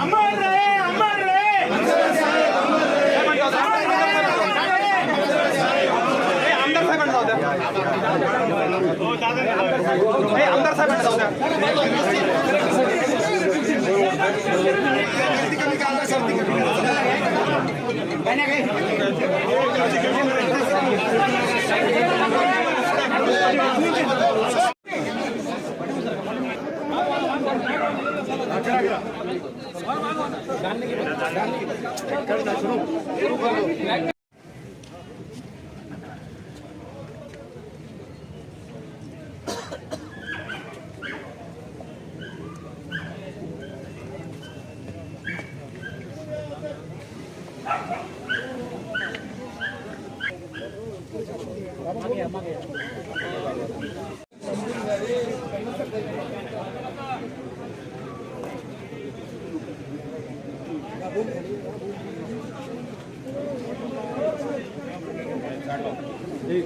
అమ్మాయి రే అమ్మాయి Magia, magia. ঠিক